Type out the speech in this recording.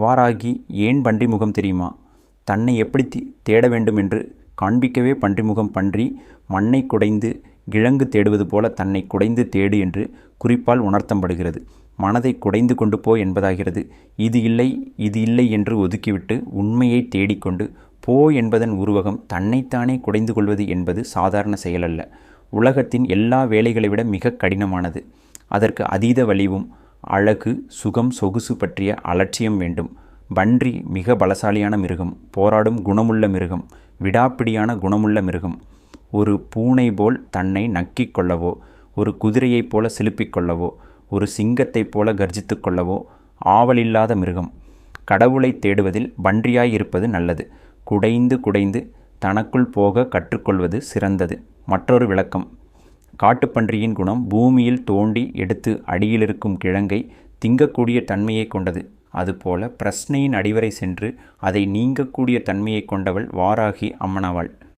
வாராகி ஏன் பன்றிமுகம் தெரியுமா? தன்னை எப்படி தேட வேண்டும் என்று காண்பிக்கவே பன்றிமுகம் பன்றி மண்ணை குடைந்து கிழங்கு தேடுவது போல தன்னை குடைந்து தேடு என்று குறிப்பால் உணர்த்தப்படுகிறது. மனதை குடைந்து கொண்டு போ என்பதாகிறது. இது இல்லை இது இல்லை என்று ஒதுக்கிவிட்டு உண்மையை தேடிக்கொண்டு போ என்பதன் உருவகம் தன்னைத்தானே குடைந்து கொள்வது என்பது சாதாரண செயலல்ல. உலகத்தின் எல்லா வேலைகளை விட மிக கடினமானது. அதற்கு அதீத வலிவும் அழகு சுகம் சொகுசு பற்றிய அலட்சியம் வேண்டும். பன்றி மிக பலசாலியான மிருகம் போராடும் குணமுள்ள மிருகம் விடாப்பிடியான குணமுள்ள மிருகம். ஒரு பூனை போல் தன்னை நக்கிக் கொள்ளவோ ஒரு குதிரையைப் போல சிலுப்பிக் கொள்ளவோ ஒரு சிங்கத்தைப் போல கர்ஜித்து கொள்ளவோ ஆவலில்லாத மிருகம். கடவுளை தேடுவதில் பன்றியாய் இருப்பது நல்லது. குடைந்து குடைந்து தனக்குள் போக கற்றுக்கொள்வது சிறந்தது. மற்றொரு விளக்கம். காட்டுப்பன்றியின் குணம் பூமியில் தோண்டி எடுத்து அடியிலிருக்கும் கிழங்கை திங்கக்கூடிய தன்மையை கொண்டது. அதுபோல பிரஸ்னையின் அடிவரை சென்று அதை நீங்கக்கூடிய தன்மையை கொண்டவள் வாராகி அம்மனாவாள்